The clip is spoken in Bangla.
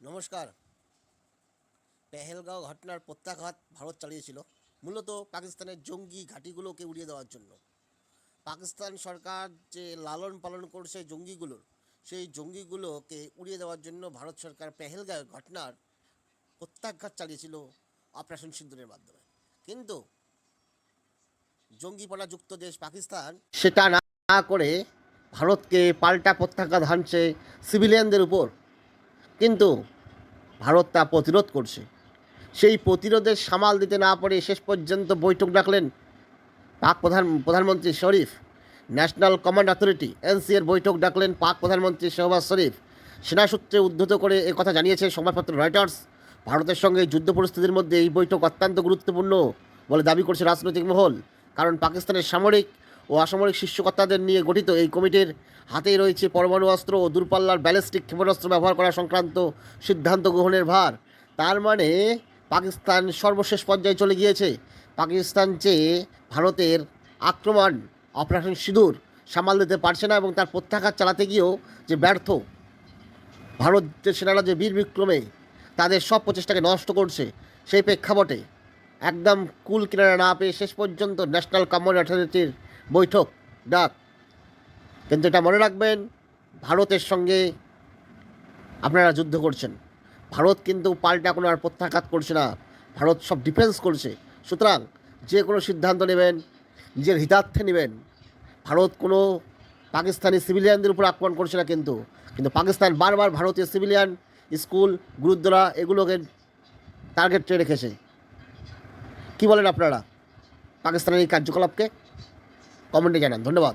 নমস্কার। পেহেলগাঁও ঘটনার প্রত্যাঘাত ভারত চালিয়েছিল, মূলত পাকিস্তানের জঙ্গি ঘাঁটিগুলোকে উড়িয়ে দেওয়ার জন্য। পাকিস্তান সরকার যে লালন পালন করছে জঙ্গিগুলোর, সেই জঙ্গিগুলোকে উড়িয়ে দেওয়ার জন্য ভারত সরকার পেহেলগাঁও ঘটনার প্রত্যাঘাত চালিয়েছিল অপারেশন সিন্দুরের মাধ্যমে। কিন্তু জঙ্গিপনাযুক্ত দেশ পাকিস্তান সেটা না করে ভারতকে পাল্টা প্রত্যাঘাত হানছে সিভিলিয়ানদের উপর। কিন্তু ভারত তা প্রতিরোধ করছে। সেই প্রতিরোধের সামাল দিতে না পারে শেষ পর্যন্ত বৈঠক ডাকলেন পাক প্রধান, প্রধানমন্ত্রী Sharif. National command authority, NC এর বৈঠক ডাকলেন পাক প্রধানমন্ত্রী শেহবাজ শরীফ। সেনা সূত্রে উদ্ধৃত করে কথা জানিয়েছে সংবাদপত্র রয়টার্স। ভারতের সঙ্গে যুদ্ধ পরিস্থিতির মধ্যে এই বৈঠক অত্যন্ত গুরুত্বপূর্ণ বলে দাবি করছে রাজনৈতিক মহল। কারণ পাকিস্তানের সামরিক অসামরিক শীর্ষকর্তাদের নিয়ে গঠিত এই কমিটির হাতেই রয়েছে পরমাণু অস্ত্র ও দূরপাল্লার ব্যালিস্টিক ক্ষেপণাস্ত্র ব্যবহার করা সংক্রান্ত সিদ্ধান্ত গ্রহণের ভার। তার মানে পাকিস্তান সর্বশেষ পর্যায়ে চলে গিয়েছে। পাকিস্তান চেয়ে ভারতের আক্রমণ অপারেশন সিঁদুর সামাল দিতে পারছে না এবং তার প্রত্যাঘাত চালাতে গিয়েও যে ব্যর্থ ভারতের সেনারা যে বীর বিক্রমে তাদের সব প্রচেষ্টাকে নষ্ট করছে সেই প্রেক্ষাপটে একদম কুল কিনারা না পেয়ে শেষ পর্যন্ত ন্যাশনাল কমান্ড অথরিটির বৈঠক, ডাক। কিন্তু এটা মনে রাখবেন, ভারতের সঙ্গে আপনারা যুদ্ধ করছেন। ভারত কিন্তু পাল্টা কোনো আর প্রত্যাঘাত করছে না। ভারত সব ডিফেন্স করছে। সুতরাং যে কোনো সিদ্ধান্ত নেবেন, নিজের হিতার্থে নেবেন। ভারত কোনো পাকিস্তানি সিভিলিয়ানদের উপর আক্রমণ করছে না কিন্তু। কিন্তু পাকিস্তান বারবার ভারতীয় সিভিলিয়ান স্কুল গুরুদ্বারা এগুলোকে টার্গেটে রেখেছে। কি বলেন আপনারা? পাকিস্তানের এই কার্যকলাপকে? কমেন্টে জানান। ধন্যবাদ।